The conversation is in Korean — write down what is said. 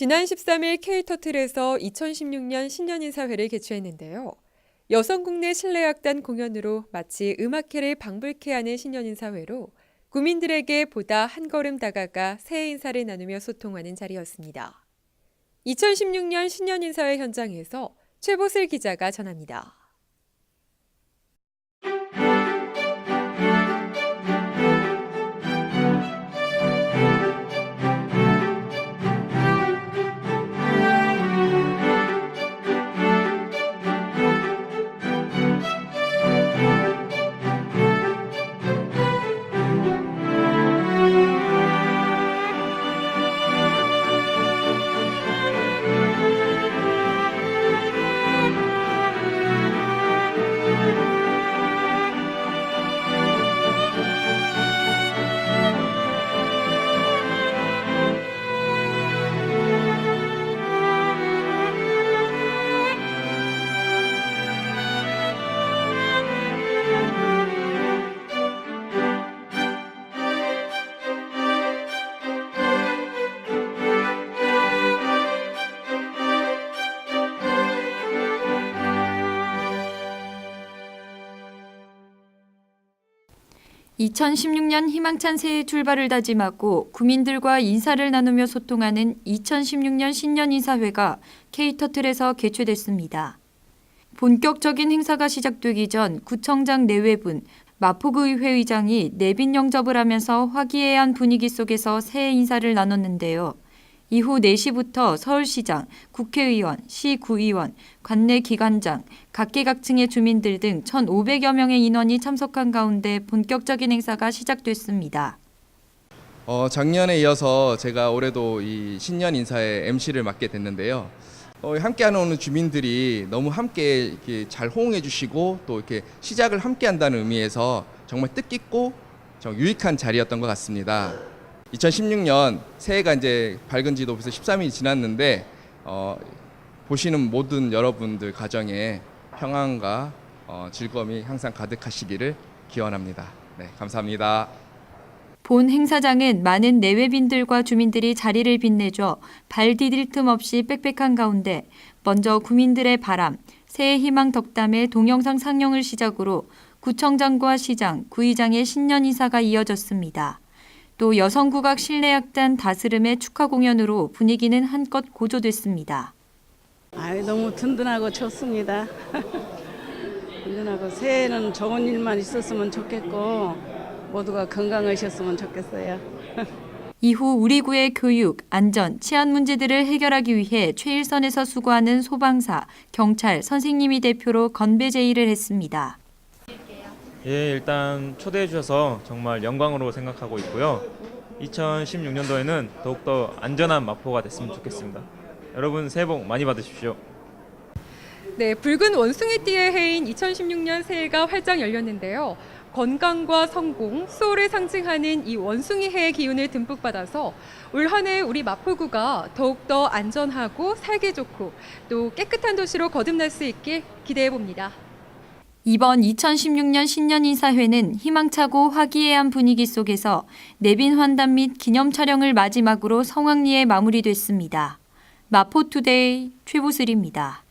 지난 13일 K터틀에서 2016년 신년인사회를 개최했는데요. 여성 국내 실내악단 공연으로 마치 음악회를 방불케 하는 신년인사회로 구민들에게 보다 한 걸음 다가가 새해 인사를 나누며 소통하는 자리였습니다. 2016년 신년인사회 현장에서 최보슬 기자가 전합니다. (2016년) 희망찬 새해 출발을 다짐하고 구민들과 인사를 나누며 소통하는 (2016년) 신년 인사회가 K터틀에서 개최됐습니다. 본격적인 행사가 시작되기 전 구청장 내외분, 마포구의회 의장이 내빈 영접을 하면서 화기애애한 분위기 속에서 새해 인사를 나눴는데요. 이후 4시부터 서울시장, 국회의원, 시구의원, 관내 기관장, 각계각층의 주민들 등 1,500여 명의 인원이 참석한 가운데 본격적인 행사가 시작됐습니다. 어, 작년에 이어서 제가 올해도 이 신년 인사에 MC를 맡게 됐는데요. 어, 함께하는 주민들이 너무 함께 이렇게 잘 호응해 주시고 또 이렇게 시작을 함께 한다는 의미에서 정말 뜻깊고 정 유익한 자리였던 것 같습니다. 2016년 새해가 이제 밝은 지도 벌써 13일이 지났는데 어, 보시는 모든 여러분들 가정에 평안과 어, 즐거움이 항상 가득하시기를 기원합니다. 네, 감사합니다. 본 행사장은 많은 내외빈들과 주민들이 자리를 빛내줘 발 디딜 틈 없이 빽빽한 가운데 먼저 구민들의 바람, 새해 희망 덕담의 동영상 상영을 시작으로 구청장과 시장, 구의장의 신년 인사가 이어졌습니다. 또 여성국악 실내악단 다스름의 축하 공연으로 분위기는 한껏 고조됐습니다. 아유 너무 든든하고 좋습니다. 든든하고 새해는 좋은 일만 있었으면 좋겠고 모두가 건강하셨으면 좋겠어요. 이후 우리 구의 교육, 안전, 치안 문제들을 해결하기 위해 최일선에서 수고하는 소방사, 경찰, 선생님이 대표로 건배 제의를 했습니다. 예, 일단 초대해 주셔서 정말 영광으로 생각하고 있고요. 2016년도에는 더욱더 안전한 마포가 됐으면 좋겠습니다. 여러분 새해 복 많이 받으십시오. 네, 붉은 원숭이 띠의 해인 2016년 새해가 활짝 열렸는데요. 건강과 성공, 수호를 상징하는 이 원숭이 해의 기운을 듬뿍 받아서 올 한해 우리 마포구가 더욱더 안전하고 살기 좋고 또 깨끗한 도시로 거듭날 수 있길 기대해 봅니다. 이번 2016년 신년 인사회는 희망차고 화기애애한 분위기 속에서 내빈 환담 및 기념 촬영을 마지막으로 성황리에 마무리됐습니다. 마포투데이 최보슬입니다.